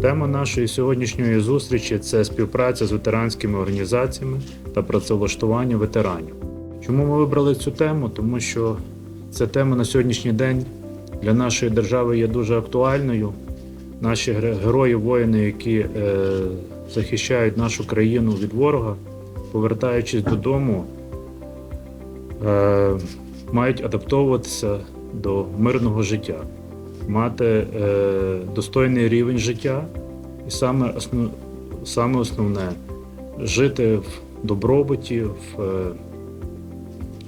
Тема нашої сьогоднішньої зустрічі це співпраця з ветеранськими організаціями та працевлаштування ветеранів. Чому ми вибрали цю тему? Тому що ця тема на сьогоднішній день для нашої держави є дуже актуальною. Наші герої, воїни, які е, захищають нашу країну від ворога, повертаючись додому, е, мають адаптовуватися до мирного життя, мати е, достойний рівень життя, і саме, основ, саме основне жити в добробуті, в е,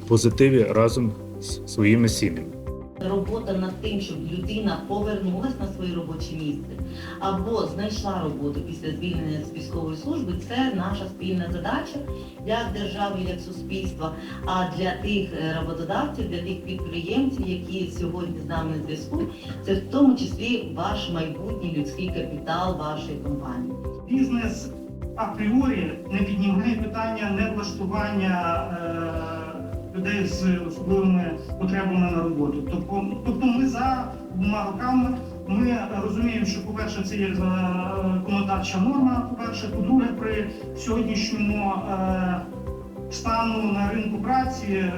позитиві разом з своїми сім'ями. Робота над тим, щоб людина повернулась на своє робоче місце або знайшла роботу після звільнення з військової служби, це наша спільна задача як держави, як суспільства. А для тих е, роботодавців, для тих підприємців, які сьогодні з нами на зв'язку, це в тому числі ваш майбутній людський капітал вашої компанії. Бізнес апріорі не піднімає питання невлаштування е, людей з особливими потребами на роботу. Тобто, тобто ми за двома роками ми розуміємо, що по-перше, це є законодавча норма. По-перше, по-друге, при сьогоднішньому е, стану на ринку праці. е,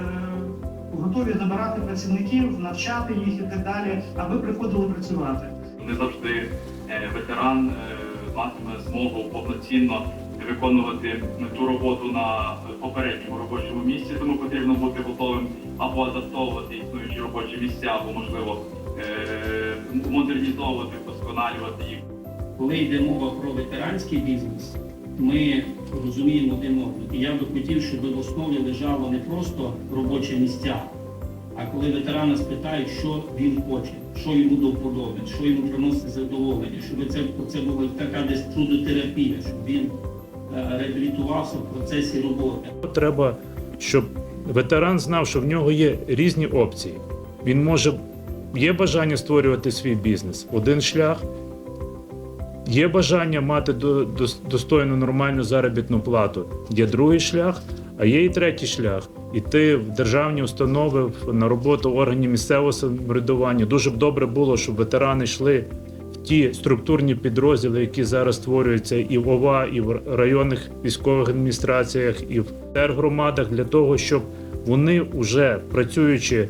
Готові забирати працівників, навчати їх і так далі, аби приходили працювати. не завжди е, ветеран е, матиме змогу повноцінно виконувати ту роботу на попередньому робочому місці, тому потрібно бути готовим або адаптовувати існуючі робочі місця, або можливо е, модернізовувати, вдосконалювати їх. Коли йде мова про ветеранський бізнес, ми розуміємо один одного. І я би хотів, щоб в основі лежало не просто робочі місця, а коли ветерана спитають, що він хоче, що йому до що йому приносить задоволення, щоб це, це була така десь трудотерапія, щоб він реабілітувався в процесі роботи. Треба, щоб ветеран знав, що в нього є різні опції. Він може є бажання створювати свій бізнес. Один шлях. Є бажання мати до- достойну нормальну заробітну плату. Є другий шлях, а є і третій шлях. Іти в державні установи на роботу органів місцевого самоврядування. Дуже б добре було, щоб ветерани йшли ті структурні підрозділи, які зараз створюються і в ОВА, і в районних військових адміністраціях, і в тергромадах, для того, щоб вони, вже працюючи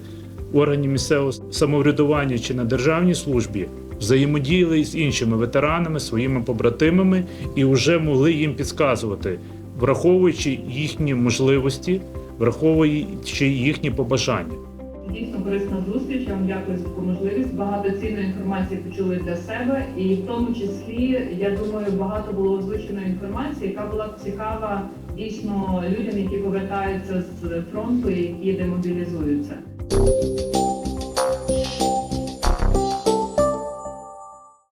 в органі місцевого самоврядування чи на державній службі, взаємодіяли з іншими ветеранами, своїми побратимами і вже могли їм підказувати, враховуючи їхні можливості, враховуючи їхні побажання. Дійсно корисна зустріч. Я вам дякую за таку можливість. Багато цінної інформації почули для себе, і в тому числі я думаю, багато було озвученої інформації, яка була цікава дійсно людям, які повертаються з фронту які демобілізуються.